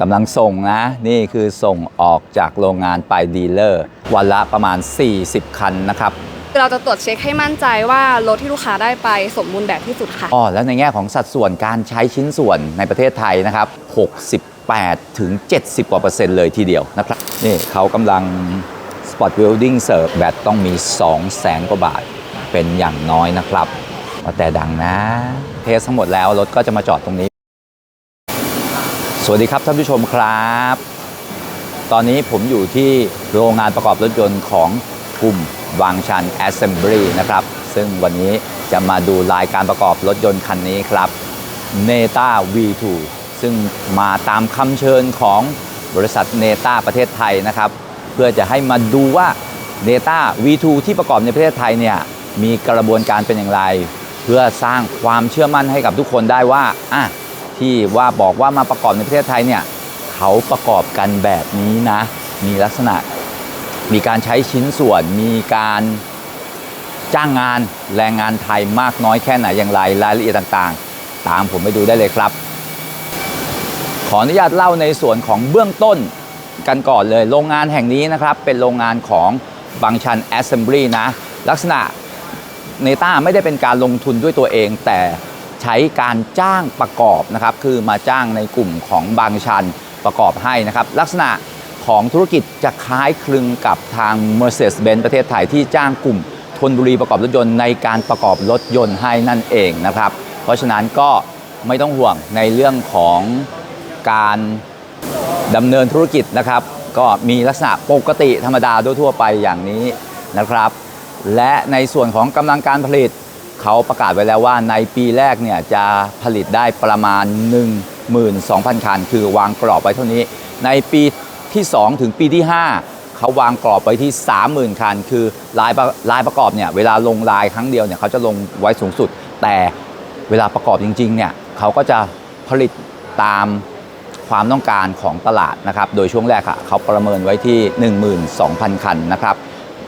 กำลังส่งนะ นี่คือส่งออกจากโรงงานไปดีลเลอร์ วันละประมาณ 40 คันนะครับเราจะตรวจเช็คให้มั่นใจว่ารถที่ลูกค้าได้ไปสมบูรณ์แบบที่สุดค่ะอ๋อแล้วในแง่ของสัดส่วนการใช้ชิ้นส่วนในประเทศไทยนะครับ 68 ถึง 70 กว่าเปอร์เซ็นต์เลยทีเดียวนะครับ นี่เขากำลัง Spot Welding เสิร์ฟแบตต้องมี 2 แสนกว่าบาทเป็นอย่างน้อยนะครับว่าแต่ดังนะ เทสทั้งหมดแล้วรถก็จะมาจอดตรงนี้ สวัสดีครับท่านผู้ชมครับ ตอนนี้ผมอยู่ที่โรงงานประกอบรถยนต์ของกลุ่มวางชัน Assembly นะครับ ซึ่งวันนี้จะมาดูลายการประกอบรถยนต์คันนี้ครับ Neta V2 ซึ่งมาตามคำเชิญของบริษัท Neta ประเทศไทยนะครับ เพื่อจะให้มาดูว่า Neta V2 ที่ประกอบในประเทศไทยเนี่ยมีกระบวนการเป็นอย่างไร เพื่อสร้างความเชื่อมั่นให้กับทุกคนได้ว่าอะ ที่ว่าบอกว่ามาประกอบในประเทศไทยเนี่ยเขาประกอบกันแบบนี้นะ มีลักษณะมีการใช้ชิ้นส่วน มีการจ้างงานแรงงานไทยมากน้อยแค่ไหนอย่างไรรายละเอียดต่างๆ ตามผมไปดูได้เลยครับ ขออนุญาตเล่าในส่วนของเบื้องต้นกันก่อนเลย โรงงานแห่งนี้นะครับ เป็นโรงงานของบางชัน Assembly นะ ลักษณะเนต้าไม่ได้เป็นการลงทุนด้วยตัวเอง แต่ ใช้การจ้างประกอบนะครับคือมาจ้างในกลุ่มของบางชันประกอบให้นะครับลักษณะของธุรกิจจะคล้ายคลึงกับทาง Mercedes-Benz ประเทศไทยที่จ้างกลุ่มทนบุรีประกอบรถยนต์ในการประกอบรถยนต์ให้นั่นเองนะครับ เพราะฉะนั้นก็ไม่ต้องห่วงในเรื่องของการดำเนินธุรกิจนะครับ ก็มีลักษณะปกติธรรมดาโดยทั่วไปอย่างนี้นะครับ และในส่วนของกำลังการผลิต เขาประกาศไว้แล้วว่าในปีแรกเนี่ยจะผลิตได้ประมาณ 12,000 คัน คือวางกรอบไว้เท่านี้ ในปีที่ 2 ถึงปีที่ 5 เขาวางกรอบไว้ที่ 30,000 คัน คือลายลายประกอบเนี่ยเวลาลงลายครั้งเดียวเนี่ยเขาจะลงไว้สูงสุด แต่เวลาประกอบจริงๆเนี่ยเขาก็จะผลิตตามความต้องการของตลาดนะครับ โดยช่วงแรกอะเขาประเมินไว้ที่ 12,000 คันนะครับ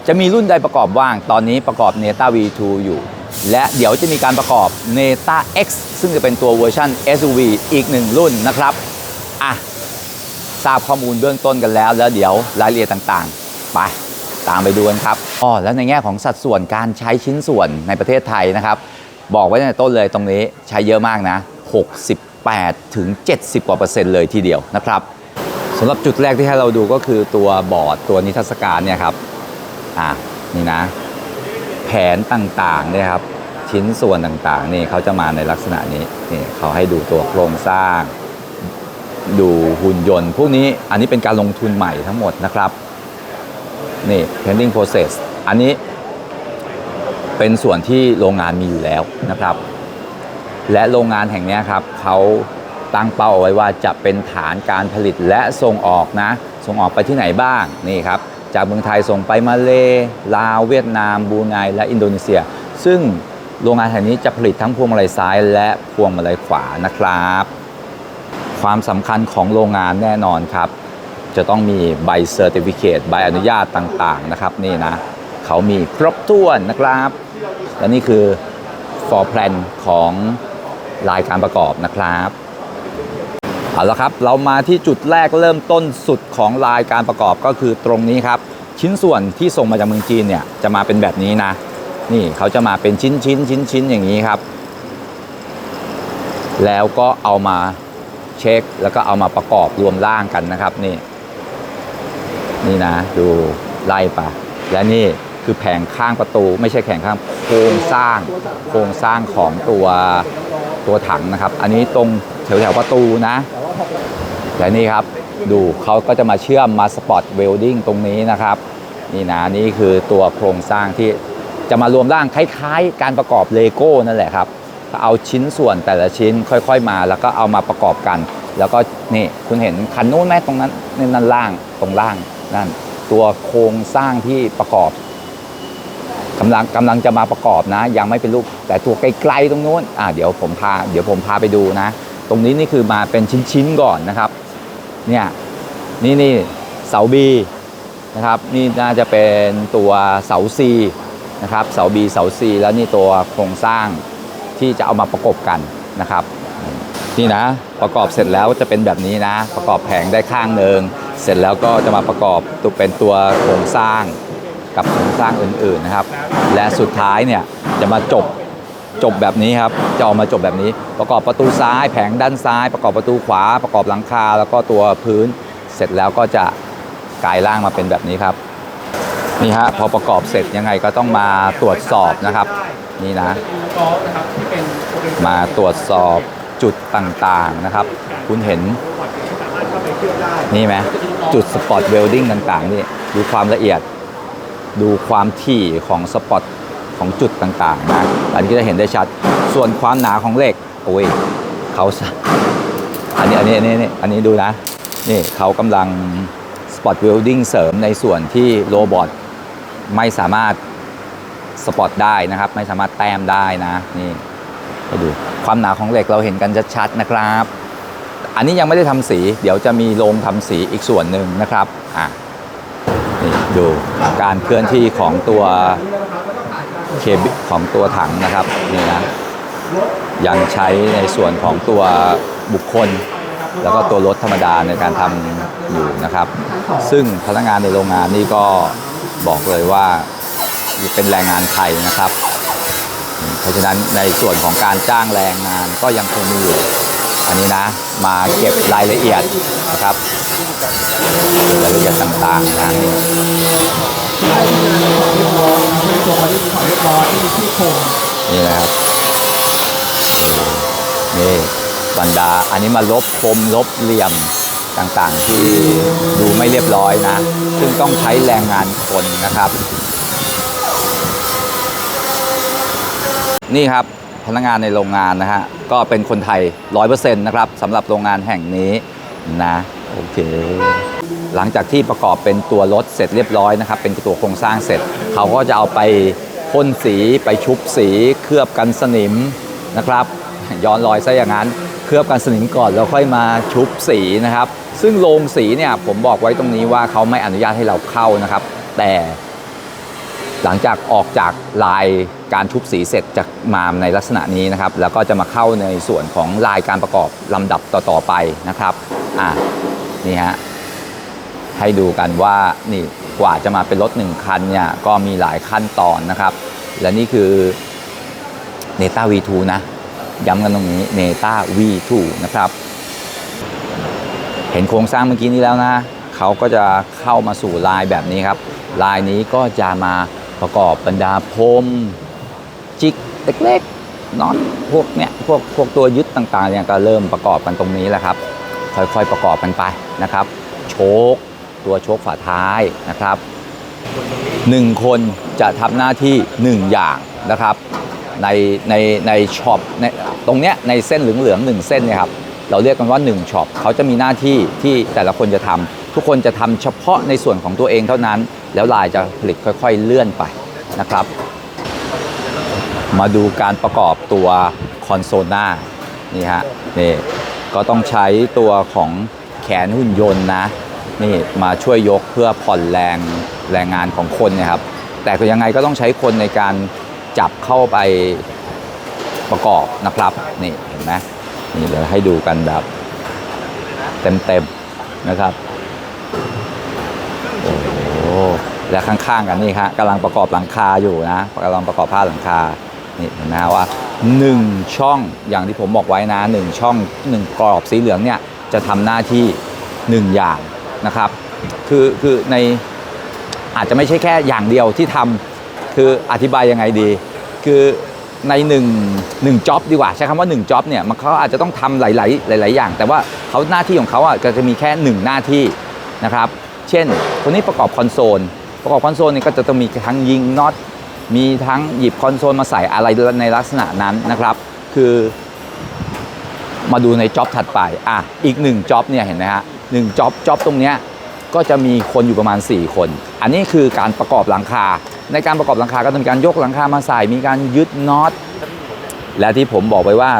จะมีรุ่นใดประกอบว่าง ตอนนี้ประกอบ Neta V2 อยู่ และเดี๋ยวจะมีการประกอบ Neta X ซึ่งจะเป็นตัวเวอร์ชัน SUV อีกหนึ่งรุ่นนะครับ อะ ทราบข้อมูลเบื้องต้นกันแล้ว แล้วเดี๋ยวรายละเอียดต่างๆ ไป ตามไปดูกันครับอ๋อแล้วในแง่ของสัดส่วนการใช้ชิ้นส่วนในประเทศไทยนะครับ บอกไว้ในต้นเลยตรงนี้ใช้เยอะมากนะ 68ถึง70 กว่าเปอร์เซ็นต์เลยทีเดียวนะครับสำหรับจุดแรกที่ให้เราดูก็คือตัวบอร์ดตัวนิทรรศการเนี่ยครับ อะนี่นะ แผนต่างๆเนี่ยครับชิ้นส่วนต่างๆนี่เขาจะมาในลักษณะนี้นี่เขาให้ดูตัวโครงสร้าง ดูหุ่นยนต์ พวกนี้อันนี้เป็นการลงทุนใหม่ทั้งหมดนะครับนี่ painting process อันนี้เป็นส่วนที่โรงงานมีอยู่แล้วนะครับ และโรงงานแห่งนี้ครับเขาตั้งเป้าเอาไว้ว่าจะเป็นฐานการผลิตและส่งออกนะ ส่งออกไปที่ไหนบ้างนี่ครับ จากเมืองไทยส่งไปมาเลลาวเวียดนามบูไนและอินโดนีเซีย ซึ่งโรงงานแห่งนี้จะผลิตทั้งพวงมาลัยซ้ายและพวงมาลัยขวานะครับ ความสำคัญของโรงงานแน่นอนครับ จะต้องมีใบเซอร์ติฟิเคตใบอนุญาตต่างๆนะครับนี่นะ เขามีครบถ้วนนะครับ และนี่คือ for plan ของรายการประกอบนะครับ เอาละครับเรามาที่จุดแรกเริ่มต้นสุดของรายการประกอบก็คือตรงนี้ครับ ชิ้นส่วนที่ส่งมาจากเมืองจีนเนี่ยจะมาเป็นแบบนี้นะ นี่เขาจะมาเป็นชิ้นชิ้นชิ้นชิ้นอย่างนี้ครับ แล้วก็เอามาเช็คแล้วก็เอามาประกอบรวมร่างกันนะครับนี่ นี่นะ ดูไล่ไปและนี่คือแผงข้างประตู ไม่ใช่แผงข้างโครงสร้างโครงสร้างของตัวตัวถังนะครับ อันนี้ตรงแถวแถวประตูนะ และนี่ครับดูเขาก็จะมาเชื่อมมาสปอตเวลดิ้งตรงนี้นะครับ นี่นะนี่คือตัวโครงสร้างที่จะมารวมร่างคล้ายๆ การประกอบเลโก้นั่นแหละครับเอาชิ้นส่วนแต่ละชิ้นค่อยๆมา แล้วก็เอามาประกอบกัน แล้วก็นี่คุณเห็นคันนู้นไหมตรงนั้นนี่นั่นล่างตรงล่างนั่นตัวโครงสร้างที่ประกอบกำลังกำลังจะมาประกอบนะ ยังไม่เป็นรูปแต่ตัวไกลๆตรงนู้นอ่าเดี๋ยวผมพาเดี๋ยวผมพาไปดูนะ ตรงนี้นี่คือมาเป็นชิ้นๆก่อนนะครับ เนี่ยนี่นี่เสา B นะครับนี่น่าจะเป็นตัวเสา C นะครับเสา B เสา C แล้วนี่ตัวโครงสร้างที่จะเอามาประกบกันนะครับนี่นะประกอบเสร็จแล้วจะเป็นแบบนี้นะ ประกอบแผงได้ข้างหนึ่งเสร็จแล้วก็จะมาประกอบตัวเป็นตัวโครงสร้างกับโครงสร้างอื่นๆนะครับ และสุดท้ายเนี่ยจะมาจบ จบแบบนี้ครับจะออกมาจบแบบนี้ ประกอบประตูซ้าย แผงด้านซ้าย ประกอบประตูขวา ประกอบหลังคา แล้วก็ตัวพื้นเสร็จแล้วก็จะกลายร่างมาเป็นแบบนี้ครับนี่ฮะพอประกอบเสร็จยังไงก็ต้องมาตรวจสอบนะครับ นี่นะ มาตรวจสอบจุดต่างๆนะครับ คุณเห็นนี่ไหมจุดสปอตเวลดิ้งต่างๆนี่ดูความละเอียด ดูความถี่ของสปอต ของจุดต่างๆนะอันนี้ก็จะเห็นได้ชัด ส่วนความหนาของเหล็กโอ้ยเขาอันนี้อันนี้อันนี้อันนี้ดูนะ นี่เขากำลังสปอตเวลดิ้งเสริมในส่วนที่โรบอทไม่สามารถสปอตได้นะครับ ไม่สามารถแต้มได้นะนี่ดูความหนาของเหล็กเราเห็นกันชัดๆนะครับ อันนี้ยังไม่ได้ทำสี เดี๋ยวจะมีโรงทำสีอีกส่วนหนึ่งนะครับอะนี่ดูการเคลื่อนที่ของตัว เคบิของตัวถังนะครับนี่นะยังใช้ในส่วนของตัวบุคคล แล้วก็ตัวรถธรรมดาในการทำอยู่นะครับ ซึ่งพนักงานในโรงงานนี่ก็บอกเลยว่าเป็นแรงงานไทยนะครับ เพราะฉะนั้นในส่วนของการจ้างแรงงานก็ยังคงมีอยู่อันนี้นะมาเก็บรายละเอียดนะครับรายละเอียดต่างๆนะ นี่โคมนี่นะครับนี่บรรดาอันนี้มาลบคมลบเหลี่ยมต่างๆ ที่ดูไม่เรียบร้อยนะ ซึ่งต้องใช้แรงงานคนนะครับ นี่ครับพนักงานในโรงงานนะฮะก็เป็นคนไทย 100%นะครับสำหรับโรงงานแห่งนี้นะโอเค หลังจากที่ประกอบเป็นตัวรถเสร็จเรียบร้อยนะครับ เป็นตัวโครงสร้างเสร็จ เขาก็จะเอาไป พ่นสีไปชุบสีเคลือบกันสนิมนะครับ ย้อนรอยซะอย่างนั้น เคลือบกันสนิมก่อนแล้วค่อยมาชุบสีนะครับ ซึ่งโรงสีเนี่ยผมบอกไว้ตรงนี้ว่าเขาไม่อนุญาตให้เราเข้านะครับ แต่หลังจากออกจากลายการชุบสีเสร็จจะมาในลักษณะนี้นะครับ แล้วก็จะมาเข้าในส่วนของลายการประกอบลำดับต่อๆไปนะครับอะนี่ฮะให้ดูกันว่านี่ กว่าจะมาเป็นรถหนึ่งคันเนี่ยก็มีหลายขั้นตอนนะครับ และนี่คือ n e t a V2 นะ ย้ำกันตรงนี้ n e t a V2 นะครับ เห็นโครงสร้างเมื่อกี้นี้แล้วนะเขาก็จะเข้ามาสู่ลายแบบนี้ครับ ลายนี้ก็จะมาประกอบบรรดาพรมจิกเล็กๆน็อตพวกเนี้ยพวกพวกตัวยึดต่างๆเนี่ยก็เริ่มประกอบกันตรงนี้แหละครับ ค่อยๆประกอบกันไปนะครับ โชค ตัวโชคฝาท้ายนะครับหนึ่งคนจะทำหน้าที่หนึ่งอย่างนะครับ ในในในช็อปในตรงเนี้ยในเส้นเหลืองๆหนึ่งเส้นเนี่ยครับเราเรียกกันว่า1ช็อปเขาจะมีหน้าที่ที่แต่ละคนจะทำทุกคนจะทำเฉพาะในส่วนของตัวเองเท่านั้น แล้วลายจะผลิตค่อยๆเลื่อนไปนะครับ มาดูการประกอบตัวคอนโซลหน้านี่ฮะนี่ก็ต้องใช้ตัวของแขนหุ่นยนต์นะ นี่มาช่วยยกเพื่อผ่อนแรงแรงงานของคนนี่ยครับ แต่ก็ยังไงก็ต้องใช้คนในการจับเข้าไปประกอบนะครับนี่เห็นไหมนี่เดี๋ยวให้ดูกันแบบเต็มๆนะครับโอ้โหและข้างๆกันนี่ฮะกำลังประกอบหลังคาอยู่นะกำลังประกอบผ้าหลังคานี่เห็นไหมว่า 1 ช่องอย่างที่ผมบอกไว้นะ 1 ช่อง 1 กรอบสีเหลืองเนี่ยจะทำหน้าที่ 1 อย่าง นะครับ คือคือในอาจจะไม่ใช่แค่อย่างเดียวที่ทำคืออธิบายยังไงดี คือใน1 1จ็อบดีกว่าใช้คำว่า1จ็อบเนี่ยมันเขาอาจจะต้องทำหลาย ๆ หลาย ๆ อย่าง แต่ว่าเขาหน้าที่ของเขาอะก็จะมีแค่ 1 หน้าที่นะครับ เช่น คนนี้ประกอบคอนโซลประกอบคอนโซลนี่ก็จะต้องมีทั้งยิงน็อตมีทั้งหยิบคอนโซลมาใส่อะไรในลักษณะนั้นนะครับ คือมาดูในจ็อบถัดไปอะอีกหนึ่งจ็อบเนี่ยเห็นไหมฮะ หนึ่งจ็อบจ็อบตรงเนี้ยก็จะมีคนอยู่ประมาณ 4 คน อันนี้คือการประกอบหลังคา ในการประกอบหลังคาก็ต้องมีการยกหลังคามาใส่ มีการยึดน็อต และที่ผมบอกไปว่า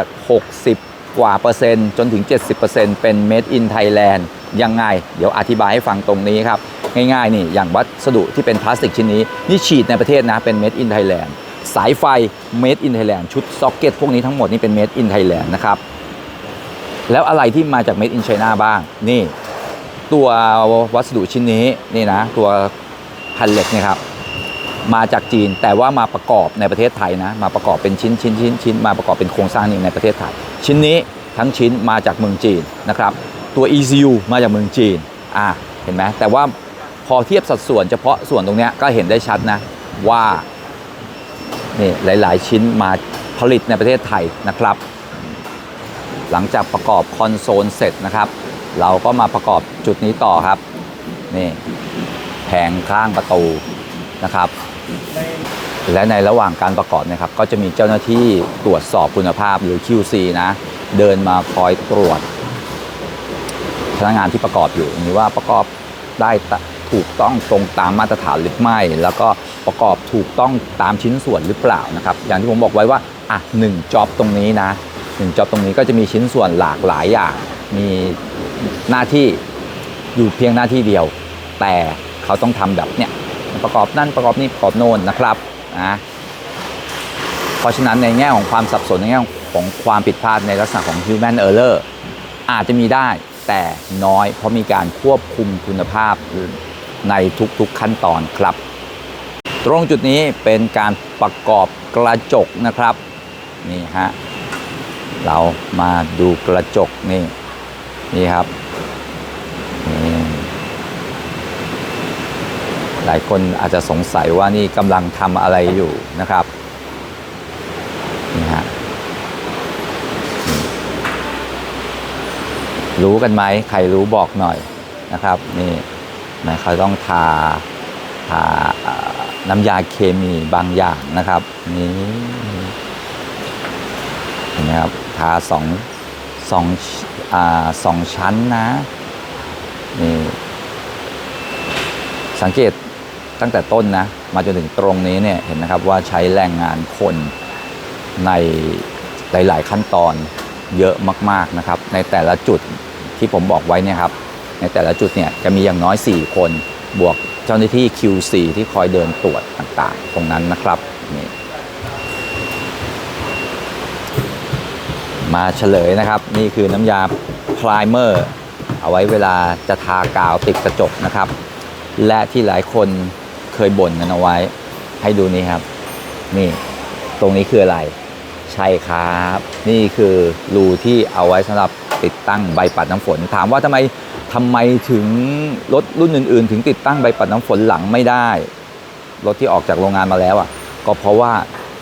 60 กว่าเปอร์เซ็นต์จนถึง 70%เป็น made in Thailand ยังไง เดี๋ยวอธิบายให้ฟังตรงนี้ครับ ง่ายๆนี่ อย่างวัสดุที่เป็นพลาสติกชิ้นนี้ นี่ฉีดในประเทศนะ เป็น made in Thailand สายไฟ made in Thailand ชุดซ็อกเก็ตพวกนี้ทั้งหมดนี่เป็น made in Thailand นะครับ แล้วอะไรที่มาจาก Made in China บ้าง นี่ ตัววัสดุชิ้นนี้นี่นะตัวแผ่นเหล็กเนี่ยครับมาจากจีนแต่ว่ามาประกอบในประเทศไทยนะมาประกอบเป็นชิ้นชิ้นชิ้นชิ้นมาประกอบเป็นโครงสร้างนี้ในประเทศไทย ชิ้นนี้ทั้งชิ้นมาจากเมืองจีนนะครับตัว ECU มาจากเมืองจีนอ่าเห็นไหมแต่ว่าพอเทียบสัดส่วนเฉพาะส่วนตรงนี้ก็เห็นได้ชัดนะว่านี่หลาย ๆ ชิ้นมาผลิตในประเทศไทยนะครับ หลังจากประกอบคอนโซลเสร็จนะครับ เราก็มาประกอบจุดนี้ต่อครับ นี่แผงข้างประตูนะครับ และในระหว่างการประกอบนะครับ ก็จะมีเจ้าหน้าที่ตรวจสอบคุณภาพหรือ QC นะ เดินมาคอยตรวจพนักงานที่ประกอบอยู่นี้ว่าประกอบได้ถูกต้องตรงตามมาตรฐานหรือไม่ แล้วก็ประกอบถูกต้องตามชิ้นส่วนหรือเปล่านะครับ อย่างที่ผมบอกไว้ว่าอะหนึ่งจ็อบตรงนี้นะหนึ่งจ็อบตรงนี้ก็จะมีชิ้นส่วนหลากหลายอย่างมี หน้าที่อยู่เพียงหน้าที่เดียว แต่เขาต้องทำแบบเนี้ยประกอบนั่นประกอบนี่ประกอบโน่นนะครับนะเพราะฉะนั้นในแง่ของความสับสนในแง่ของความผิดพลาดในลักษณะของ human error อาจจะมีได้แต่น้อยเพราะมีการควบคุมคุณภาพในทุกๆขั้นตอนครับ ตรงจุดนี้เป็นการประกอบกระจกนะครับ นี่ฮะ เรามาดูกระจกนี่ นี่ครับนี่หลายคนอาจจะสงสัยว่านี่กำลังทำอะไรอยู่นะครับนี่ฮะรู้กันไหมใครรู้บอกหน่อยนะครับ นี่นะเขาต้องทาทาน้ำยาเคมีบางอย่างนะครับนี่เห็นไหมครับทาสองสอง สองชั้นนะนี่สังเกตตั้งแต่ต้นนะ มาจนถึงตรงนี้เนี่ยเห็นนะครับว่าใช้แรงงานคนในหลาย ๆ ขั้นตอนเยอะมาก ๆ นะครับ ในแต่ละจุดที่ผมบอกไว้เนี่ยครับ ในแต่ละจุดเนี่ยจะมีอย่างน้อย 4 คน บวกเจ้าหน้าที่ QC ที่คอยเดินตรวจต่าง ๆ ตรงนั้นนะครับนี่ มาเฉลยนะครับ นี่คือน้ำยาพรายเมอร์เอาไว้เวลาจะทากาวติดกระจกนะครับ และที่หลายคนเคยบ่นกันเอาไว้ ให้ดูนี่ครับ นี่ตรงนี้คืออะไร ใช่ครับ นี่คือรูที่เอาไว้สำหรับติดตั้งใบปัดน้ำฝน ถามว่าทำไมทำไมถึงรถรุ่นอื่น ๆ ถึงติดตั้งใบปัดน้ำฝนหลังไม่ได้รถที่ออกจากโรงงานมาแล้วอะ ก็เพราะว่า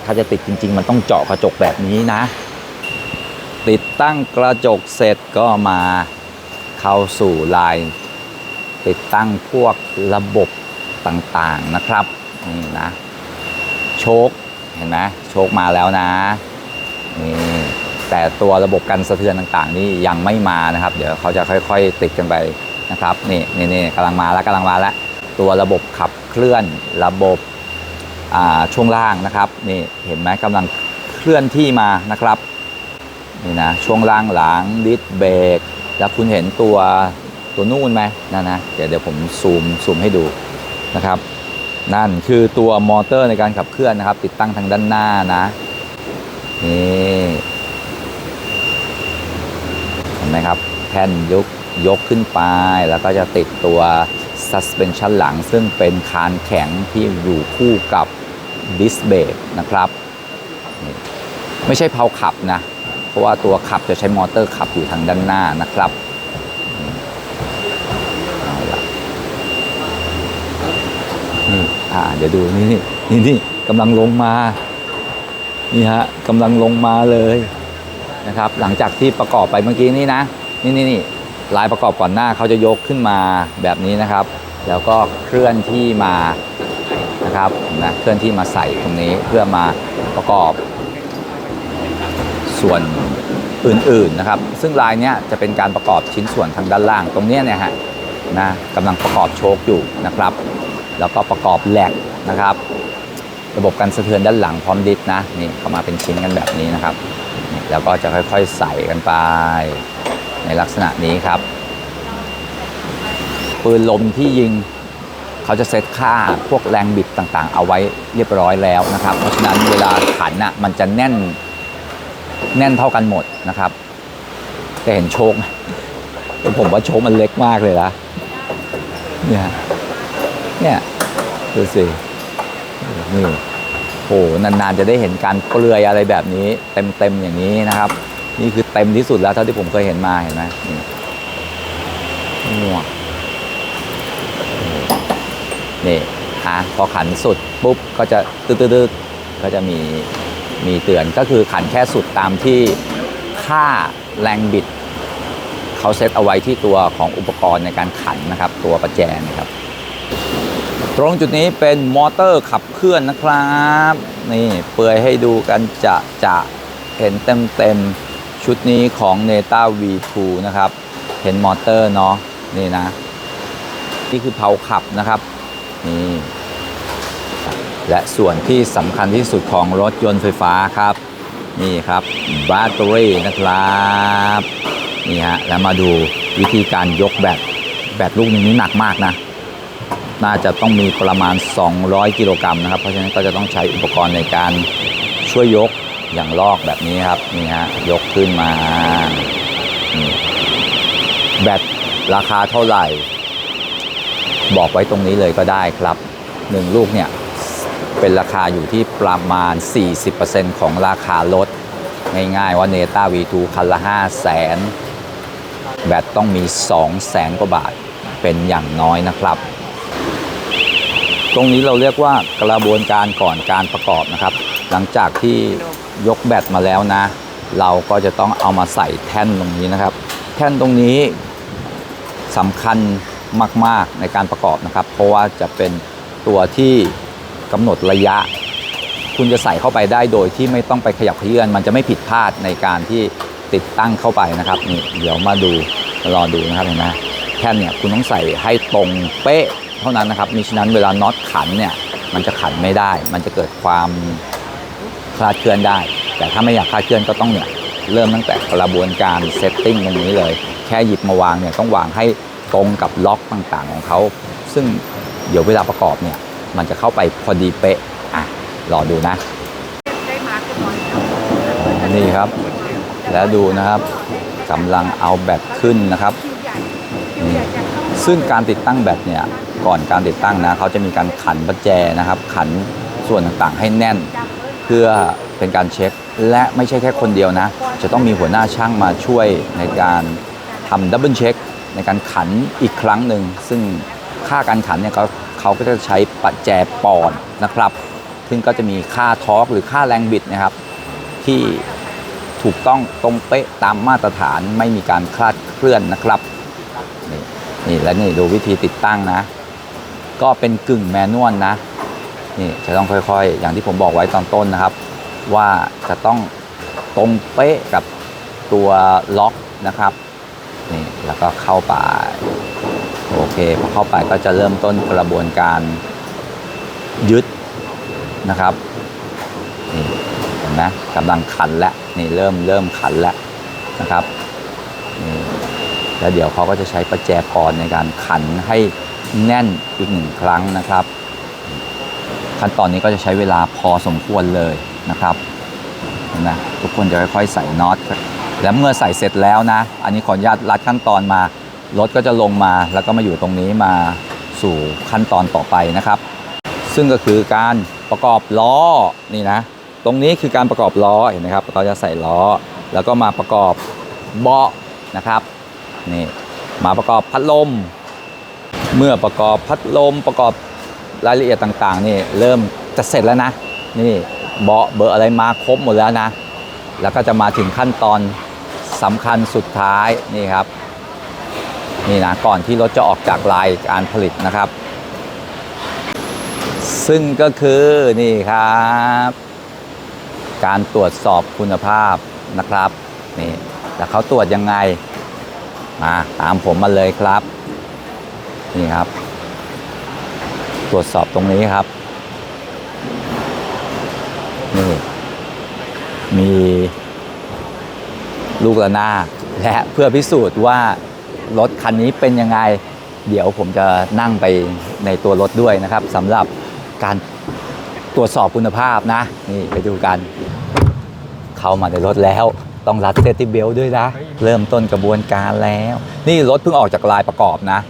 ถ้าจะติดจริง ๆ มันต้องเจาะกระจกแบบนี้นะ ติดตั้งกระจกเสร็จก็มาเข้าสู่ลาย ติดตั้งพวกระบบต่างๆนะครับนี่นะโชคเห็นไหมโชคมาแล้วนะนี่แต่ตัวระบบกันสะเทือนต่างๆ นี่ยังไม่มานะครับ เดี๋ยวเขาจะค่อยๆ ติดกันไปนะครับนี่นี่นี่กำลังมาแล้วกำลังมาแล้วตัวระบบขับเคลื่อนระบบช่วงล่างนะครับนี่เห็นไหมกำลังเคลื่อนที่มานะครับ นี่นะช่วงล่างหลังดิสเบรกแล้วคุณเห็นตัวตัวนู่นไหมนั่นนะเดี๋ยวเดี๋ยวผมซูมซูมให้ดูนะครับ นั่นคือตัวมอเตอร์ในการขับเคลื่อนนะครับ ติดตั้งทางด้านหน้านะนี่เห็นไหมครับแท่นยกยกขึ้นไป แล้วก็จะติดตัว suspension หลัง ซึ่งเป็นคานแข็งที่อยู่คู่กับดิสเบรกนะครับ ไม่ใช่เพาขับนะ ราะว่าตัวขับจะใช้มอเตอร์ขับอยู่ทางด้านหน้านะครับนี่เอาละนี่อ่าเดี๋ยวดูนี่นี่นี่นี่กำลังลงมา นี่ฮะกำลังลงมาเลยนะครับ หลังจากที่ประกอบไปเมื่อกี้นี่นะ นี่นี่นี่ลายประกอบก่อนหน้าเขาจะยกขึ้นมาแบบนี้นะครับ แล้วก็เคลื่อนที่มานะครับนะเคลื่อนที่มาใส่ตรงนี้เพื่อมาประกอบ ส่วนอื่นๆนะครับ ซึ่งลายนี้จะเป็นการประกอบชิ้นส่วนทางด้านล่างตรงเนี้ยเนี่ยฮะนะกำลังประกอบโชคอยู่นะครับ แล้วก็ประกอบแหลกนะครับ ระบบการสะเทือนด้านหลังพร้อมดิสนะนี่เข้ามาเป็นชิ้นกันแบบนี้นะครับ แล้วก็จะค่อยๆใส่กันไป ในลักษณะนี้ครับปืนลมที่ยิงเขาจะเซตค่าพวกแรงบิดต่างๆ เอาไว้เรียบร้อยแล้วนะครับ เพราะฉะนั้นเวลาขันน่ะมันจะแน่น แน่นเท่ากันหมดนะครับ แตจะเห็นโชคผมว่าโชคมันเล็กมากเลยนะเนี่ยเนี่ยดูสินี่โหนานๆจะได้เห็นการเปลือยอะไรแบบนี้ เต็มๆอย่างนี้นะครับ นี่คือเต็มที่สุดแล้วเท่าที่ผมเคยเห็นมาเห็นไหมนี่มั่วนี่ฮะพอขันสุดปุ๊บก็จะตืดๆก็จะมี มีเตือนก็คือขันแค่สุดตามที่ค่าแรงบิดเขาเซตเอาไว้ที่ตัวของอุปกรณ์ในการขันนะครับ ตัวประแจนะครับ ตรงจุดนี้เป็นมอเตอร์ขับเคลื่อนนะครับนี่เปลือยให้ดูกันจะจะเห็นเต็มเต็มชุดนี้ของ n e t a V2 นะครับ เห็นมอเตอร์เนาะนี่นะ นี่คือเพาขับนะครับนี่ และส่วนที่สำคัญที่สุดของรถยนต์ไฟฟ้าครับ นี่ครับแบตเตอรี่นะครับนี่ฮะแล้วมาดูวิธีการยกแบตแบตลูกนึงนี้หนักมากนะ น่าจะต้องมีประมาณ 200 กิโลกรัมนะครับ เพราะฉะนั้นก็จะต้องใช้อุปกรณ์ในการช่วยยกอย่างลอกแบบนี้ครับนี่ฮะยกขึ้นมาแบตราคาเท่าไหร่ บอกไว้ตรงนี้เลยก็ได้ครับ1ลูกเนี่ย เป็นราคาอยู่ที่ประมาณ 40%ของราคารถ ง่ายๆว่าเนต้า V2 คันละ 5 0 0แสนแบตต้องมี 2 0 0แสนกว่าบาทเป็นอย่างน้อยนะครับ ตรงนี้เราเรียกว่ากระบวนการก่อนการประกอบนะครับ หลังจากที่ยกแบตมาแล้วนะ เราก็จะต้องเอามาใส่แท่นตรงนี้นะครับ แท่นตรงนี้สำคัญมาก ๆ ในการประกอบนะครับ เพราะว่าจะเป็นตัวที่ กำหนดระยะ คุณจะใส่เข้าไปได้โดยที่ไม่ต้องไปขยับเขยื่อนมันจะไม่ผิดพลาดในการที่ติดตั้งเข้าไปนะครับนี่เดี๋ยวมาดูรอดูนะครับเห็นไหมแท่เนี่ยคุณต้องใส่ให้ตรงเป๊ะเท่านั้นนะครับมิฉะนั้นเวลาน็อตขันเนี่ยมันจะขันไม่ได้ มันจะเกิดความคลาดเคลื่อนได้ แต่ถ้าไม่อยากคลาดเคลื่อนก็ต้องเนี่ยเริ่มตั้งแต่กระบวนการเซตติ้งตรงนี้เลย แค่หยิบมาวางเนี่ยต้องวางให้ตรงกับล็อกต่างๆของเขา ซึ่งเดี๋ยวเวลาประกอบเนี่ย มันจะเข้าไปพอดีเป๊ะอะรอดูนะนี่ครับ แล้วดูนะครับกำลังเอาแบตขึ้นนะครับ ซึ่งการติดตั้งแบตเนี่ยก่อนการติดตั้งนะเขาจะมีการขันประแจนะครับ ขันส่วนต่างๆให้แน่น เพื่อเป็นการเช็ค และไม่ใช่แค่คนเดียวนะ จะต้องมีหัวหน้าช่างมาช่วยในการทำดับเบิลเช็คในการขันอีกครั้งหนึ่งซึ่งค่าการขันเนี่ยเขา เขาก็จะใช้ปัจแจปอนด์นะครับ ซึ่งก็จะมีค่าทอร์กหรือค่าแรงบิดนะครับ ที่ถูกต้องตรงเป๊ะตามมาตรฐานไม่มีการคลาดเคลื่อนนะครับนี่นี่และนี่ดูวิธีติดตั้งนะ ก็เป็นกึ่งแมนนวลนะนี่จะต้องค่อยๆ อย่างที่ผมบอกไว้ตอนต้นนะครับ ว่าจะต้องตรงเป๊ะกับตัวล็อกนะครับนี่แล้วก็เข้าไป โอเคพอเข้าไปก็จะเริ่มต้นกระบวนการยึดนะครับนี่เห็นไหมกำลังขันแล้วนี่เริ่มเริ่มขันแล้วนะครับนี่แล้วเดี๋ยวเขาก็จะใช้ประแจพรในการขันให้แน่นอีกหนึ่งครั้งนะครับ ขั้นตอนนี้ก็จะใช้เวลาพอสมควรเลยนะครับเห็นไหมทุกคนจะค่อยๆใส่น็อตแล้วเมื่อใส่เสร็จแล้วนะ อันนี้ขออนุญาตลัดขั้นตอนมา รถก็จะลงมาแล้วก็มาอยู่ตรงนี้มาสู่ขั้นตอนต่อไปนะครับ ซึ่งก็คือการประกอบล้อนี่นะ ตรงนี้คือการประกอบล้อเห็นไหมครับเขาจะใส่ล้อ แล้วก็มาประกอบเบาะนะครับนี่มาประกอบพัดลม เมื่อประกอบพัดลมประกอบรายละเอียดต่างๆ นี่เริ่มจะเสร็จแล้วนะนี่เบาะเบอร์อะไรมาครบหมดแล้วนะ แล้วก็จะมาถึงขั้นตอนสำคัญสุดท้ายนี่ครับ นี่นะก่อนที่รถจะออกจากลายการผลิตนะครับ ซึ่งก็คือนี่ครับ การตรวจสอบคุณภาพนะครับนี่แล้วเขาตรวจยังไงมาตามผมมาเลยครับ นี่ครับ ตรวจสอบตรงนี้ครับนี่มีลูกระนาดและเพื่อพิสูจน์ว่า รถคันนี้เป็นยังไง เดี๋ยวผมจะนั่งไปในตัวรถด้วยนะครับสำหรับการตรวจสอบคุณภาพนะ นี่ไปดูกัน เข้ามาในรถแล้วต้องรัดเซฟตี้เบลด้วยนะ เริ่มต้นกระบวนการแล้ว นี่รถเพิ่งออกจากลายประกอบนะ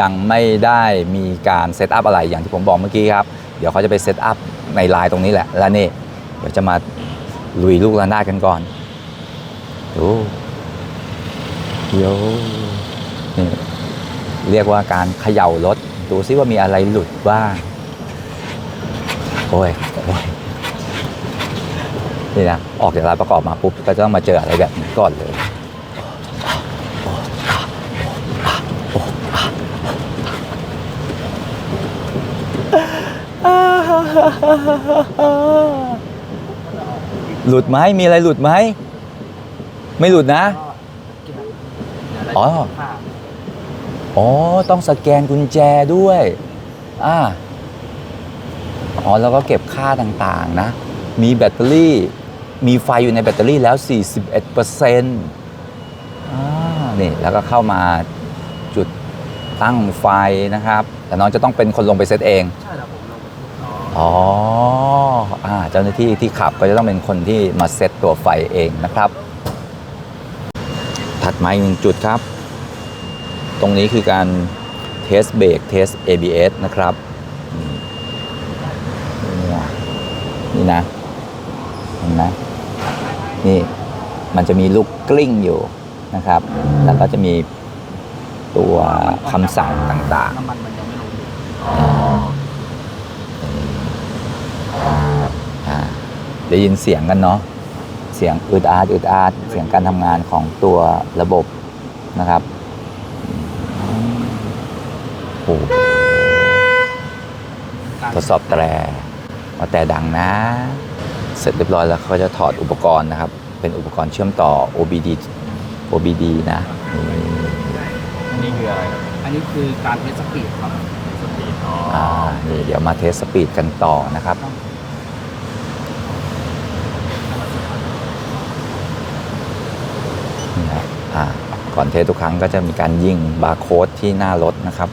ยังไม่ได้มีการเซตอัพอะไรอย่างที่ผมบอกเมื่อกี้ครับ เดี๋ยวเขาจะไปเซตอัพในลายตรงนี้แหละ แล้วนี่เดี๋ยวจะมาลุยลูกระนาดกันก่อนดูโย นี่เรียกว่าการเขย่ารถ ดูซิว่ามีอะไรหลุดบ้าง โอ้ยโอ้ยนี่นะออกจากร้านประกอบมาปุ๊บก็จะต้องมาเจออะไรแบบนี้ก่อนเลยหลุดไหมมีอะไรหลุดไหม ไม่หลุดนะ อ๋อ อ๋อ ต้องสแกนกุญแจด้วย อ่า อ๋อ แล้วก็เก็บค่าต่างๆนะ มีแบตเตอรี่ มีไฟอยู่ในแบตเตอรี่แล้ว 41เปอร์เซ็นต์อ่า นี่ แล้วก็เข้ามาจุดตั้งไฟนะครับ แต่น้องจะต้องเป็นคนลงไปเซตเอง ใช่ครับผมลงไปที่อ๋ออ๋ออ่าเจ้าหน้าที่ที่ขับก็จะต้องเป็นคนที่มาเซตตัวไฟเองนะครับ ถัดมาอีกหนึ่งจุดครับ ตรงนี้คือการเทสเบรกเทส ABS นะครับ นี่นะเห็นไหมนี่มันจะมีลูกกลิ้งอยู่นะครับ แล้วก็จะมีตัวคำสั่งต่างๆน้ำมันมันยังไม่ลงอยู่อ่าได้ยินเสียงกันเนาะ เสียงอึดอาดอึดอาดเสียงการทำงานของตัวระบบนะครับ โอ้โหการทดสอบแตรว่าแต่ดังนะ เสร็จเรียบร้อยแล้วเขาจะถอดอุปกรณ์นะครับ เป็นอุปกรณ์เชื่อมต่อ OBD OBD นะนี่อันนี้คืออะไรครับ อันนี้คือการเทสสปีดครับสปีดอ๋ออ่านี่เดี๋ยวมาเทสสปีดกันต่อนะครับนี่ครับอ่าก่อนเทสทุกครั้งก็จะมีการยิงบาร์โค้ดที่หน้ารถนะครับ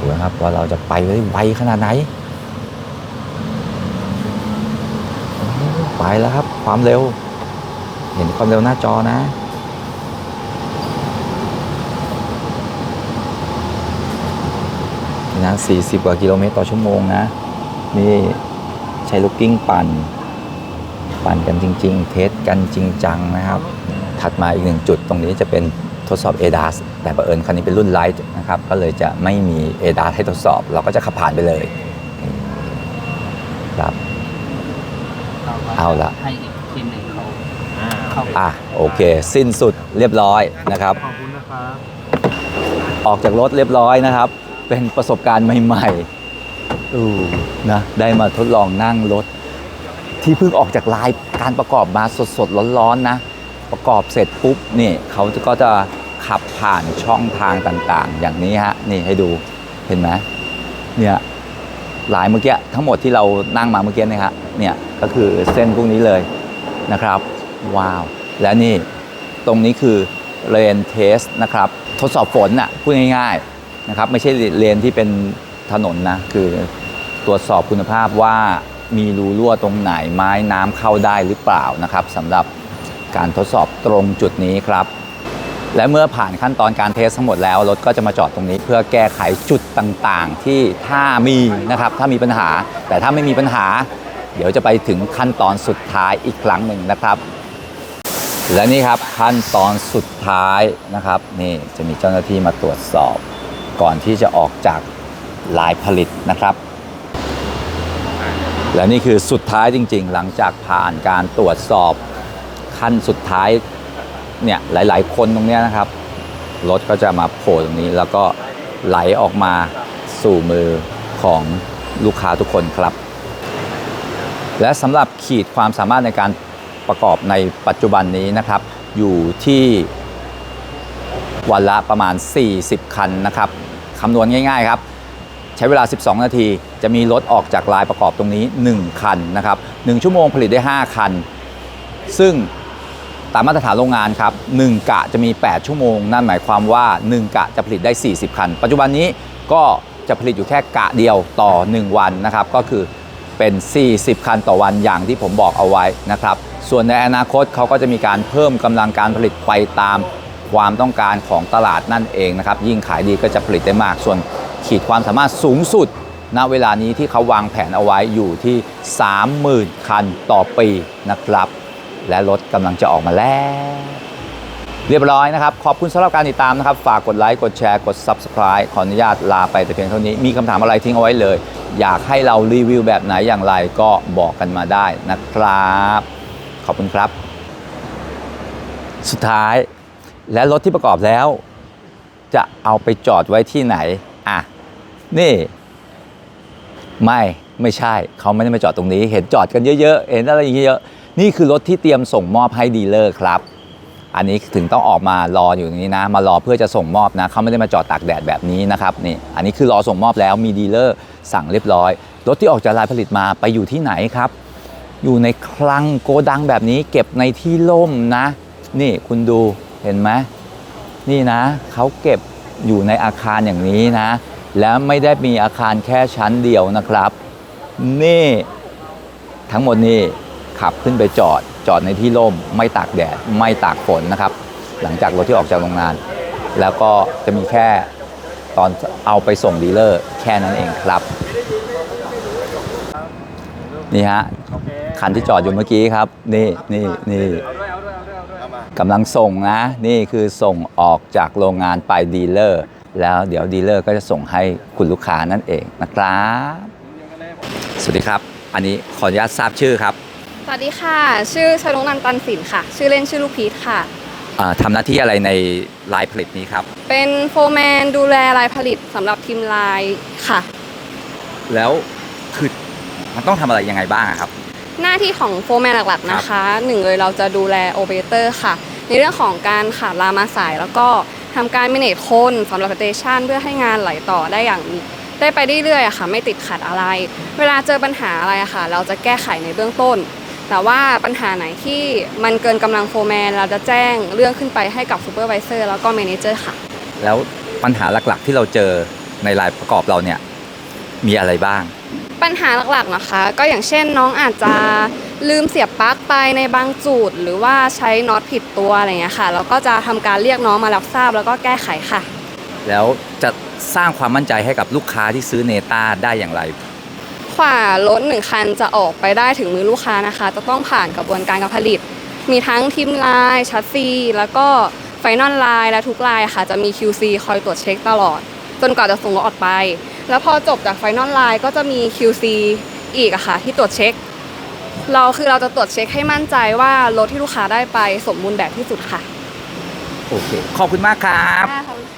ดู นะครับ ว่าเราจะไปได้ไวขนาดไหน ไปแล้วครับ ความเร็ว เห็นความเร็วหน้าจอนะนี่นะ40 กว่ากิโลเมตรต่อชั่วโมงนะ นี่ใช้ลูกกิ้งปั่น ปั่นกันจริง ๆ เทสกันจริงจังนะครับ ถัดมาอีกหนึ่งจุดตรงนี้จะเป็น ทดสอบ ADAS แต่ประเอิญคันนี้เป็นรุ่นไลท์นะครับก็เลยจะไม่มี ADAS ให้ทดสอบ เราก็จะขับผ่านไปเลยนี่ครับเราก็เอาละ ให้อีกทีมหนึ่งเขาเข้าไปอะโอเค สิ้นสุดเรียบร้อยนะครับ ขอบคุณนะครับออกจากรถเรียบร้อยนะครับ เป็นประสบการณ์ใหม่ๆอู้นะได้มาทดลองนั่งรถ ที่เพิ่งออกจากลายการประกอบมาสดๆร้อนๆนะ ประกอบเสร็จปุ๊บนี่เขาก็จะขับผ่านช่องทางต่างๆ อย่างนี้ฮะนี่ให้ดูเห็นไหมเนี่ยหลายเมื่อกี้ทั้งหมดที่เรานั่งมาเมื่อกี้นะครับเนี่ยก็คือเส้นพวกนี้เลยนะครับว้าวและนี่ตรงนี้คือเลนเทสนะครับทดสอบฝนน่ะพูดง่ายๆนะครับไม่ใช่เลนที่เป็นถนนนะคือตรวจสอบคุณภาพว่ามีรูรั่วตรงไหนไม้น้ำเข้าได้หรือเปล่านะครับสำหรับ การทดสอบตรงจุดนี้ครับ และเมื่อผ่านขั้นตอนการเทสทั้งหมดแล้ว รถก็จะมาจอดตรงนี้ เพื่อแก้ไขจุดต่างๆ ที่ถ้ามีนะครับถ้ามีปัญหา แต่ถ้าไม่มีปัญหา เดี๋ยวจะไปถึงขั้นตอนสุดท้ายอีกครั้งหนึ่งนะครับ และนี่ครับขั้นตอนสุดท้ายนะครับนี่จะมีเจ้าหน้าที่มาตรวจสอบ ก่อนที่จะออกจากลายผลิตนะครับและนี่คือสุดท้ายจริง ๆ หลังจากผ่านการตรวจสอบ ขั้นสุดท้ายเนี่ยหลาย ๆ คนตรงนี้นะครับ รถก็จะมาโผล่ตรงนี้ แล้วก็ไหลออกมาสู่มือของลูกค้าทุกคนครับ และสำหรับขีดความสามารถในการประกอบในปัจจุบันนี้นะครับ อยู่ที่วันละประมาณ 40 คันนะครับคำนวณง่าย ๆ ครับ ใช้เวลา 12 นาที จะมีรถออกจากลายประกอบตรงนี้ 1 คันนะครับ 1 ชั่วโมงผลิตได้ 5 คัน ซึ่ง ตามมาตรฐานโรงงานครับ1กะจะมี 8 ชั่วโมง นั่นหมายความว่า 1 กะจะผลิตได้ 40 คัน ปัจจุบันนี้ก็จะผลิตอยู่แค่กะเดียวต่อ 1 วันนะครับ ก็คือเป็น 40 คันต่อวันอย่างที่ผมบอกเอาไว้นะครับ ส่วนในอนาคตเขาก็จะมีการเพิ่มกำลังการผลิตไปตามความต้องการของตลาดนั่นเองนะครับ ยิ่งขายดีก็จะผลิตได้มาก ส่วนขีดความสามารถสูงสุดณเวลานี้ที่เขาวางแผนเอาไว้อยู่ที่ 30,000 คันต่อปีนะครับ และรถกำลังจะออกมาแล้ว เรียบร้อยนะครับ ขอบคุณสำหรับการติดตามนะครับ ฝากกดไลค์กดแชร์กด Subscribe ขออนุญาตลาไปแต่เพียงเท่านี้มีคำถามอะไรทิ้งเอาไว้เลย อยากให้เรารีวิวแบบไหนอย่างไรก็บอกกันมาได้นะครับ ขอบคุณครับ สุดท้ายและรถที่ประกอบแล้ว จะเอาไปจอดไว้ที่ไหนอะนี่ ไม่ไม่ใช่เขาไม่ได้มาจอดตรงนี้ เห็นจอดกันเยอะๆ เห็นอะไรอย่างเงี้ยเยอะ นี่คือรถที่เตรียมส่งมอบให้ดีลเลอร์ครับ อันนี้ถึงต้องออกมารออยู่อย่างนี้นะ มารอเพื่อจะส่งมอบนะเขาไม่ได้มาจอดตากแดดแบบนี้นะครับนี่อันนี้คือรอส่งมอบแล้วมีดีลเลอร์สั่งเรียบร้อย รถที่ออกจากลายผลิตมาไปอยู่ที่ไหนครับ อยู่ในคลังโกดังแบบนี้เก็บในที่ร่มนะ นี่คุณดูเห็นไหมนี่นะเขาเก็บอยู่ในอาคารอย่างนี้นะ แล้วไม่ได้มีอาคารแค่ชั้นเดียวนะครับ นี่ ทั้งหมดนี่ ขับขึ้นไปจอด จอดในที่ร่ม ไม่ตากแดด ไม่ตากฝนนะครับ หลังจากรถที่ออกจากโรงงาน แล้วก็จะมีแค่ตอนเอาไปส่งดีลเลอร์แค่นั้นเองครับ นี่ฮะ คันที่จอดอยู่เมื่อกี้ครับ นี่นี่นี่กำลังส่งนะ นี่คือส่งออกจากโรงงานไปดีลเลอร์ แล้วเดี๋ยวดีลเลอร์ก็จะส่งให้คุณลูกค้านั่นเองนะครับ สวัสดีครับ อันนี้ขออนุญาตทราบชื่อครับ สวัสดีค่ะ ชื่อชนกนันท์ตันสินค่ะ ชื่อเล่นชื่อลูกพีทค่ะ อ่าทำหน้าที่อะไรในลายผลิตนี้ครับ เป็นโฟร์แมนดูแลรายผลิตสำหรับทีมลายค่ะ แล้วคือมันต้องทำอะไรยังไงบ้างอะครับ หน้าที่ของโฟร์แมนหลักๆนะคะหนึ่งเลยเราจะดูแลโอเปอเรเตอร์ค่ะ ในเรื่องของการขาดลามาสาย แล้วก็ทำการเมเนจคนสำหรับสเตชันเพื่อให้งานไหลต่อได้อย่างได้ไปเรื่อยๆอะค่ะ ไม่ติดขัดอะไร เวลาเจอปัญหาอะไรอะค่ะ เราจะแก้ไขในเบื้องต้น แต่ว่าปัญหาไหนที่มันเกินกำลังโฟร์แมน เราจะแจ้งเรื่องขึ้นไปให้กับซูเปอร์วิเซอร์แล้วก็เมเนเจอร์ค่ะ แล้วปัญหาหลักๆที่เราเจอในลายประกอบเราเนี่ยมีอะไรบ้าง ปัญหาหลักๆนะคะ ก็อย่างเช่นน้องอาจจะลืมเสียบปลั๊กไปในบางจุด หรือว่าใช้น็อตผิดตัวอะไรอย่างเงี้ยค่ะแล้วก็จะทำการเรียกน้องมารับทราบแล้วก็แก้ไขค่ะ แล้วจะสร้างความมั่นใจให้กับลูกค้าที่ซื้อเนต้าได้อย่างไร กว่ารถหนึ่งคันจะออกไปได้ถึงมือลูกค้านะคะ จะต้องผ่านกระบวนการการผลิต มีทั้งทีมลายชัดซีแล้วก็ไฟนอลไลน์และทุกลายค่ะ จะมี QC คอยตรวจเช็คตลอด จนกว่าจะส่งรถออกไป แล้วพอจบจากไฟนอลไลน์ก็จะมี QC อีกอะค่ะ ที่ตรวจเช็ค เราคือเราจะตรวจเช็คให้มั่นใจว่ารถที่ลูกค้าได้ไปสมบูรณ์แบบที่สุดค่ะ โอเค ขอบคุณมากครับค่ะขอบ